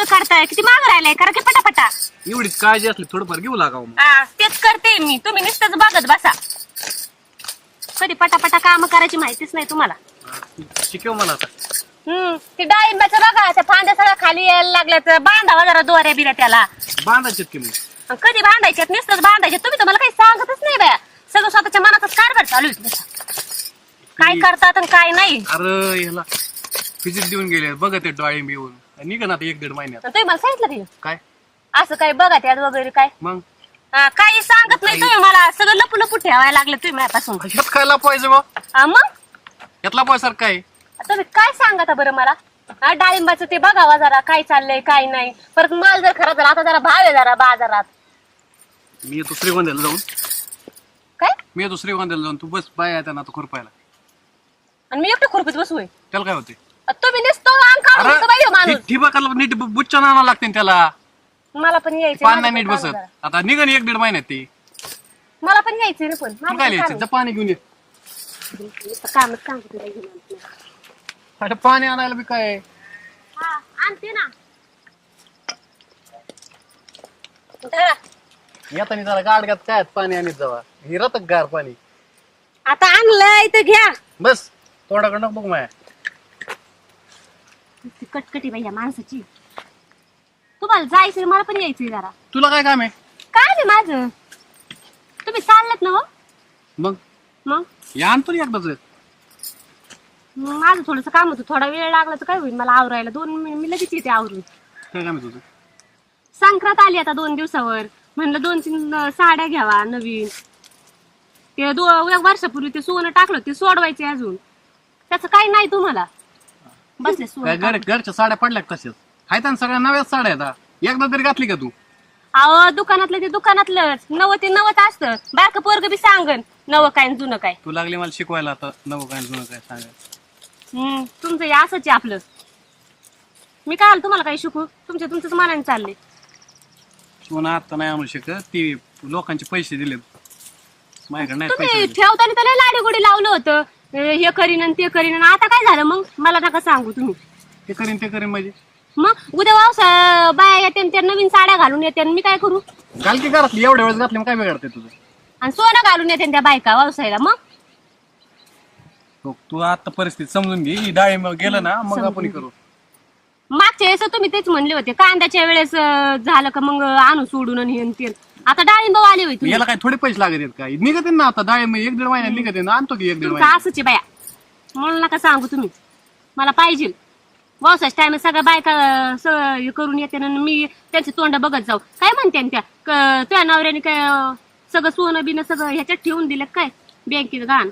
पळ काढताय? किती माग राहिलाय? करा की पटापटा. एवढीच काळजी असली थोडंफार घेऊ लागावं हा तेच करते मी. तुम्ही नुसतंच बघत बसा. कधी पटापटा काम करायची माहितीच नाही तुम्हाला. हा, शिकव मला आता. हम्म ते डाळिंबाचं बघा त्या फांद्या सगळ्या खाली यायला लागल्या तर बांधावा जरा दोऱ्या बिऱ्या त्याला. बांधायचेत की मग? अन कधी बांधायचे नुसतंच बांधायचे तुम्ही तर मला काही सांगतच नाही बाया. सगळं स्वतःच्या मनातच कारभार चालू आहे तुमचा. काय करतात आणि काय नाही. अरे ह्याला फिजिट देऊन गेले. बघ ते डोळिंब येऊन. निघ ना आता एक दीड महिन्यात. तुम्ही मला सांगितलं की काय? असं काय बघा त्यात वगैरे काय? मग? हा, काही सांगत नाही तुम्ही मला. सगळं लपू लपू ठेवायला लागलं तुम्ही माझ्यापासून. ह्यात खायला पाहिजे बा हा, मग? यातला पैसा काय? तुम्ही काय सांगता बरं मला? हा, डाळिंबाचं ते बघावा जरा काय चाललंय काय नाही. परत माल जर खराब झाला आता जरा भाव आहे जरा बाजारात. मी येतो श्रीगोंद्याला जाऊन. काय? मी येतो श्रीगोंद्याला जाऊन. तू बस बाय आहे त्यांना तू खुरपायला. आणि मी एकटे खुरपीत बसू त्याला काय होते तुम्ही नुसतं अंग काढून घेता बाई हो माणूस. ठिबकाला नीट बुच्चा आणावं लागते ना त्याला. मला पण यायचं पान नाही नीट बसत. आता निघ एक दीड महिन्यात ती. मला पण यायचंय ना पण. तू काय लिहायचं जा पाणी घेऊन ये. कामच तुला घेऊन आणते. अरे पाणी आणायला बी काय? आहे? हा, आणते ना. धरा. येताना जरा गाडग्यात काय पाणी आणत जावा. हे रतक गार पाणी. आता आणलंय तर घ्या. बस तोंडाकडे नको बघ माया. ती कटकटी बाई या माणसाची. तुम्हाला जायचंय मला पण यायचंय जरा. तुला काय काम आहे? काय नाही माझं. तुम्ही चाललात ना हो? मग? मग? हे आणतो ना एकदाच मग माझं थोडस काम होतं थोडा वेळ लागला तर काय होईल? मला आवरायला दोन मी मी लगेच येते आवरून. काय काम आहे तुझं? संक्रांत आली आता दोन दिवसावर. म्हणलं दोन तीन अं, साड्या घ्यावा नवीन. ते दो एक वर्षापूर्वी ते सोनं टाकलं ते सोडवायचे अजून. त्याचं काही नाही तुम्हाला. बसले काय घर घरच्या साड्या पडल्या का तशाच आहेत ना सगळ्या नव्याच साड्या आहेत. एकदा तरी घातली का तू? अहो दुकानातलं ते दुकानातलंच. नवं ते नवत असतं. बारकं पोरग बी सांगन. नवं काय जुनं काय. तू लागली मला शिकवायला आता. नवं काय जुनं काय सांगायचं. हम्म तुमचं हे असंच आहे आपलं. मी काय आलं तुम्हाला काही शिकू? तुमच्या तुमच्याच मनाने चालले. शिवून आता नाही आणू शकत. ती लोकांचे पैसे दिले माझ्याकडे नाही तुम्ही. ठेवताना त्याला लाडी गोडी लावलं होतं. हे करीन आणि ते करीन आणि आता काय झालं मग? मला नका सांगू तुम्ही. ते करीन ते करीन म्हणजे. मग उद्या वावसा बाया येते आणि त्या नवीन साड्या घालून येते आणि मी काय करू? घाल की घरातली एवढ्या वेळेस घातली मग काय बिघडते तुझं? आणि सोनं घालून येते त्या बायका व्यवसायाला मग? हो, तू आता परिस्थिती समजून घे. ही डाळिंब गेलं ना मग आपण हे करू. मागच्या वेळेस तुम्ही तेच म्हणले होते कांद्याच्या वेळेस अं, झालं का मग आणू सोडून आणि हे आणि ते. आता डाळिंब आले होते याला काय थोडे पैसे लागत आहेत काय? निघते ना आता डाळिंब. एक दीड महिन्यात निघते ना आणतो की एक दीड तुमचं महिन्यात. असंच आहे बाया. म्हणून नका सांगू तुम्ही. मला पाहिजे. व्यवसाय टाइम सगळ्या बायका अं, हे करून येते आणि मी त्यांचे तोंड बघत जाऊ. काय म्हणते त्या? क- तुझ्या नवऱ्याने काय अं, सगळं सोनं बिनं सगळं ह्याच्यात ठेवून दिलं काय? बँकेत घाण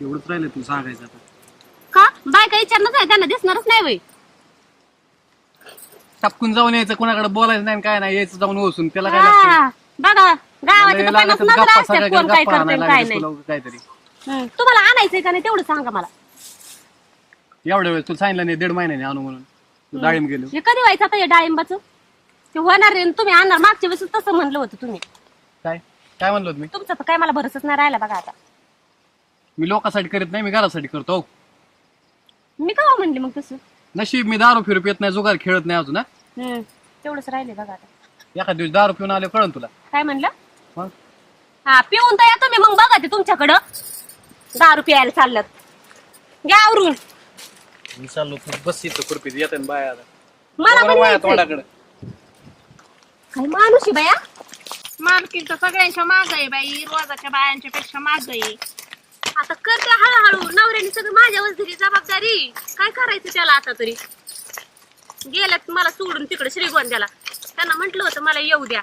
एवढंच राहिलं तू सांगायचं आता. का? बायका विचारणार त्यांना दिसणारच नाही वय टपकून जाऊन यायचं कोणाकडे बोलायचं नाही काय नाही यायचं जाऊन ओसून त्याला काय लागतं? हा, बघा गावाच्या लय दुकानात लागतं नजर गप्पा असतात सगळ्या कोण काय गप्पा करते आणायला काय लागायचं नाही. तुला काहीतरी. हं, तुम्हाला आणायचंय का नाही तेवढं सांगा मला. एवढ्या वेळेस तुला सांगितलं नाही दीड महिन्याने आणू म्हणून. तू डाळिंब गेलो. हे कधी व्हायचं आता हे डाळिंबाचं? ते होणार आणि तुम्ही आणणार. मागच्या वेळेस तसं म्हणलं होतं तुम्ही. काय? काय म्हणलो होतो मी? तुमचं तर काय मला भरोसाच नाही राहिला बघा आता. मी लोकांसाठी करीत नाही मी घरासाठी करतो. मी का म्हणले मग तसं? नशीब मी दारू फिरू येत नाही जुगार खेळत नाही अजून हा. हं, तेवढंच राहिले बघा आता. एखाद दिवस दारू पिऊन आले कळन तुला? काय म्हणलं? मग? हा पिऊन तर या तुम्ही मग बघा ते तुमच्याकडं. दारू प्यायला चाललं घ्या आवरून. मी चाललो तू बस इथं खुरपीत येते बाया आता. मला पण बाया यायचंय. तोंडाकडे. काय माणूस आहे बाया? मालकीन तर सगळ्यांच्या माग आहे बाई रोजाच्या बायांच्या पेक्षा माग आहे. आता करते हळूहळू. नवऱ्याने सगळं माझ्यावर दिली जबाबदारी. काय करायचं त्याला आता तरी? गेल्यात मला सोडून तिकडे श्रीगोंद्याला. त्यांना म्हंटल होतं मला येऊ द्या.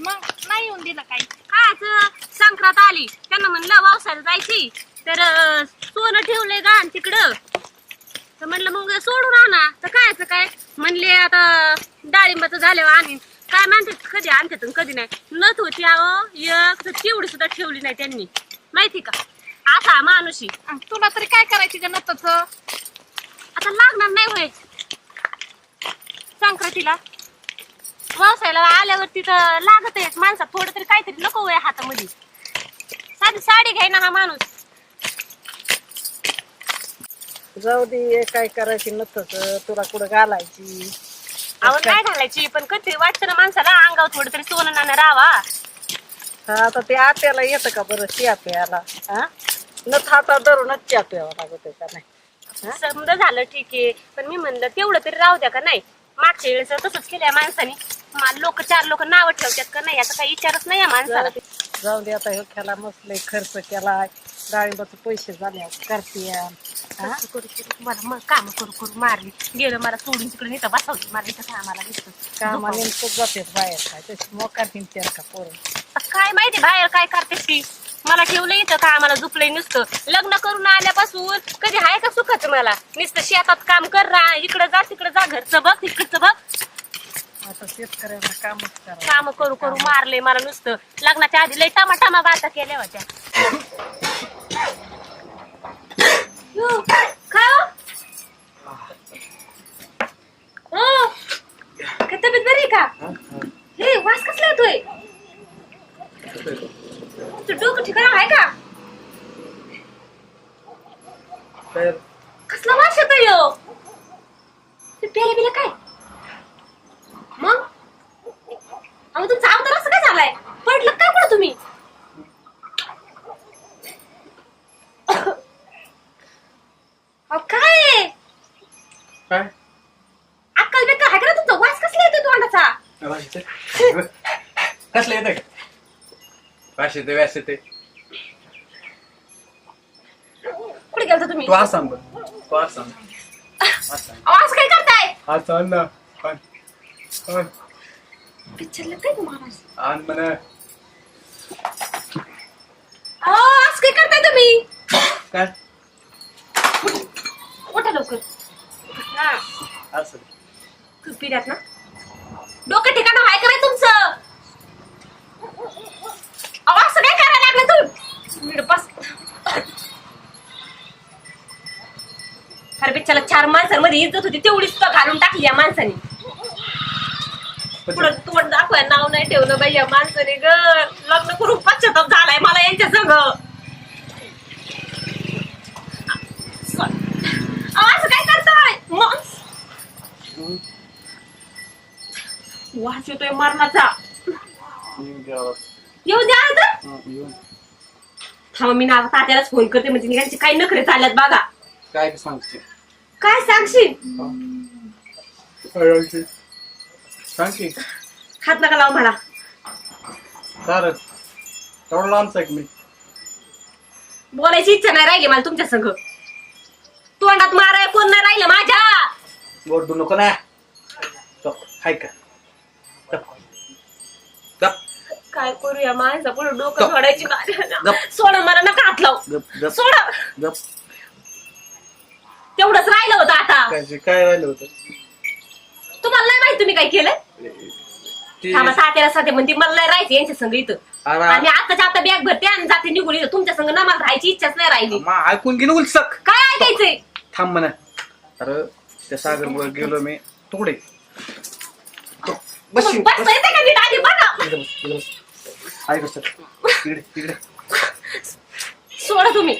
मग नाही येऊन दिलं काही? कायच संक्रांत आली. त्यांना म्हणलं वावसाला जायची. तर अं, सोनं ठेवलंय गाण तिकडं. तर म्हणलं मग सोडून आणा. तर कायच काय? म्हणले आता डाळिंबाचं झाल्यावर आणीन. काय म्हणतात कधी आणतात आणि कधी नाही. नथ होती अहो एक तर तेवढी सुद्धा ठेवली नाही त्यांनी. माहिती का? असा अन तुला तरी काय करायची का नतच आता लागणार नाही होय. संक्रांतीला व्यवसायाला आल्यावरती तर लागत आहे माणसात थोडं तरी काहीतरी नको वय हातामध्ये. साधी साडी घ्याय ना हा माणूस. जाऊ दे काय करायची नसत तुला कुठं घालायची? अहो काय घालायची पण कधी वाटतं ना माणसाला अंगावर थोडं तरी सोनं नाणं राहावा. हा आता ते आत्याला येतं का बरं चिया प्यायला हा? नथ हातात धरूनच चिया प्यावा लागत का नाही? समजा झालं ठीक आहे पण मी म्हणलं तेवढं तरी राहू द्या का नाही? मागच्या वेळेस तसंच केलंय माणसाने लोक चार लोक नाव ठेवतात का नाही? याचा काही विचारच नाही या माणसाला. जाऊ दे- आता ह्यो खेळा मसले खर्च केलाय डाळिंबाचे पैसे झाले करते हा? असं करू करू. मला मग काम करू करू. मारली. गेलं मला सोडून तिकडे नेतं बसवली मला इथं कामाला दिसत कामा नेमकं जातेच बाहेर काय? तशी मोकार हिंडते का पोरं. काय माहिती बाहेर काय करते ती? मला ठेवलं इथं का आम्हाला झुपलंय नुसतं. लग्न करून आल्यापासून कधी आहे का सुखाचं मला? नुसतं शेतात काम कर रा इकडं जा तिकडं जा घरचं बघ इकडचं बघ. आता शेतकऱ्यांना कामच करा काम करू करू मारले मला नुसतं. लग्नाच्या आधी लय टामा टामा बाता केल्या होत्या. यो, हो? हो. काय तब्येत बरी आहे का? हे वास कसला येतोय? तुझं डोकं ठिकाण आहे का कसला वास येतोय यो ते पेले बिले काय मग अहो तुमचा अवतार असं काय झालाय पडलं काय कुठं तुम्ही अहो काय आहे? काय अक्कल बेक्कल आहे का ना तुमचा वास कसला येतोय तोंडाचा कसलं येतं वाश येते व्यास येते कुठे गेलता तुम्ही? तू आसाम बघ. तू आसाम. आसाम. अहो, असं काय करताय? आसाम ना. आण. आण. पिक्चरला काय तुम्हाला आण म्हणा. अहो असं काय करताय तुम्ही? काय? उठा लवकर. हा. असं. तू पिऱ्यात ना. डोकं ठिकाण आहे का नाही तुमचं अहो असं काय करायला लागलं तू नीट बस अरे बिचारा चार माणसांमध्ये इज्जत होती तेवढीच तर घालून टाकली या माणसाने. पुढं तोंड दाखवाय नाव नाही ठेवलं बाई या माणसाने ग. लग्न करून पश्चाताप झालाय मला यांच्या संग. असं काय करताय? वास येतोय मरणाचा. येऊ द्या आता थांबा मी ना तात्यालाच फोन करते म्हणजे त्यांचे काही नखरे चालल्यात बघा. काय सांगते काय सांगशील? सांग की हात नका लावू मला. चालेल तेवढं लांबच आहे मी? बोलायची इच्छा नाही राहिली मला तुमच्या संग. तोंडात माराय कोण नाही राहिलं माझ्या? बोलू नको ना. चल, हाय का. काय करूया? पुढे डोकं. सोडायची गप. सोडा मला नका हात लाव. गप, गप, सोडा. गप. तेवढंच राहिलं होतं आता. काय काय राहिलं होतं? तुम्हाला नाही माहीत तुम्ही काय केलं ते- थांबा सात्याला साथे म्हणते मला नाही राहायचं यांच्या संग इथं. अरे, आणि आताच्या आता बॅग भरते आणि जाते निघून इथं. तुमच्या संग ना मला राहायची इच्छाच नाही राहिली. मा ऐकून घे ना उलसक. काय ऐकायचंय? थांब म्हणा. अरे त्या सागर गेलो मी. तुकडे बस बस. येते का नीट? आधी बघा. ऐक सर तिकडे तिकडे. सोडा तुम्ही.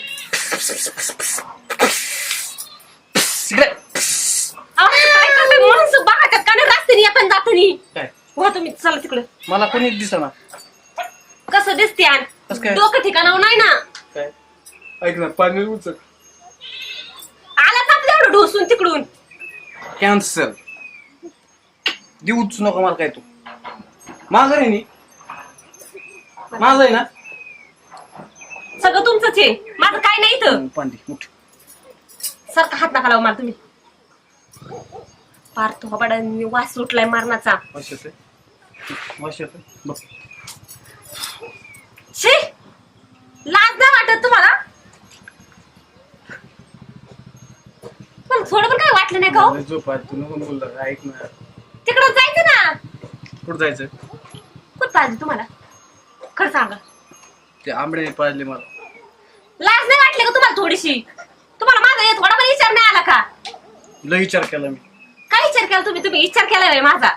तिकडे अहो, काय करताय? माणसं बघा का? का नाही रस्त्याने येताना जातानी काय तुम्ही चला तिकडं. मला कोणीच दिसना. कसं दिसते आण? कसं काय? डोकं ठिकाणावर नाही ना. काय? ऐक ना पाणी उचल. आला आपल्या एवढं ढोसून तिकडून. कॅन्सर देऊच नको मला काय तू. आहे नी. माझं आहे ना? सगळं तुमचंच आहे. माझं काय नाही इथं. पांडी उठ. सारखा हात नका लावू मला तुम्ही. पार तो बाबा वास सुटलाय मारणाचा. वाश येतोय वाश येतोय बघ. शी! लाज नाही वाटत तुम्हाला? पण थोडं पण काय वाटलं नाही का हो? मला झोप तू नको बोलला ऐक ना. तिकडं जायचं ना? कुठं जायचं? कुठं पाहिजे तुम्हाला? खरं सांगा. ते आंबडे पाजले मला. लाज नाही वाटली का तुम्हाला थोडीशी? तुम्हाला माझा हे थोडा पण विचार नाही आला का? लय विचार केला मी. काय विचार केला तुम्ही? तुम्ही विचार केला नाही माझा.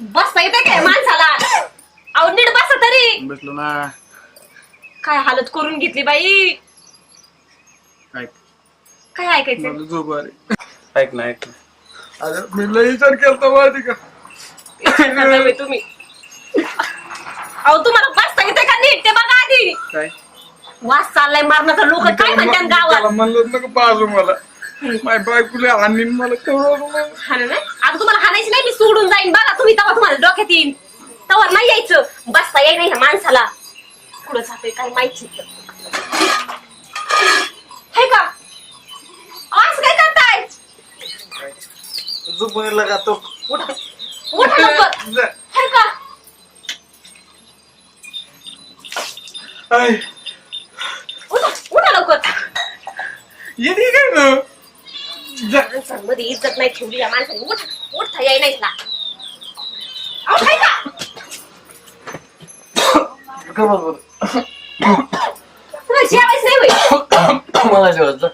बसता येते काय माणसाला? अहो नीट बसा तरी. भेटलो ना. काय हालत करून घेतली बाई? ऐक. काय ऐकायचं मला झोप आली. ऐक ना ऐक ना. अरे मी लय विचार केलता माहिती का? करता बाई तुम्ही. अहो तुम्हाला बसता येते का नीट? ते बघा आधी. काय? वास चाललाय मारण्याचा लोक काय म्हणतात त्याला गावात? म्हणलं नका पाजू मला. माय बायकोले आणि मला कळवलं ना नाही? आता तुम्हाला हाणायची नाही मी सोडून जाईन. बघा तुम्ही तेव्हा तुम्हाला डोक्यात येईन. तेव्हा नाही यायचं. बसता येई नाही ह्या माणसाला. पुढे जाते काय माहिती. हे का? आज काय करताय? झोपून का तो. उठा. उठा लवकर. का. आय, उठा उठा लवकर. येते काय ना. जा. माणसांमध्ये इज्जत नाही ठेवली या माणसाने. याय नाही ना अहो का कर बस बरं. तुला जेवायच नाही मला जेवायचं.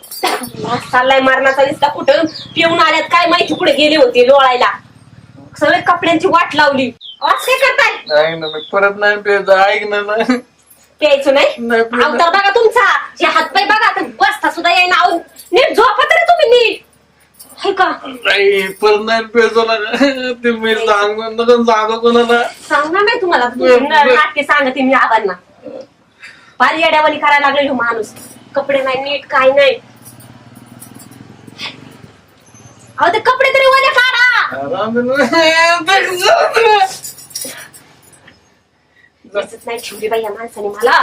चाललाय मारण्याचा दिसता कुठं? पिऊन आल्यात. काय माहिती कुठे गेले होते लोळायला. सगळे कपड्यांची वाट लावली. काय करताय ना मी परत नाही प्यायचं. ऐक ना ना. प्यायचं नाही? नाही पिलं. अवतार बघा तुमचा. हे हातपाय बघा आता बसता सुद्धा येईना. अहो, नीट झोपा तरी तुम्ही नीट. का? नाही परत नाही ते मी सांग नका सांगा कोणाला. सांगणार नाही तुम्हाला. बरं, बरं. नाटके सांगते मी आबांना. फार येड्यावानी करायला लागले हो माणूस. कपडे नाही नीट काय नाही. अहो ते कपडे तरी ओले काढा. दिसत नाही ठेवली बाई या माणसाने मला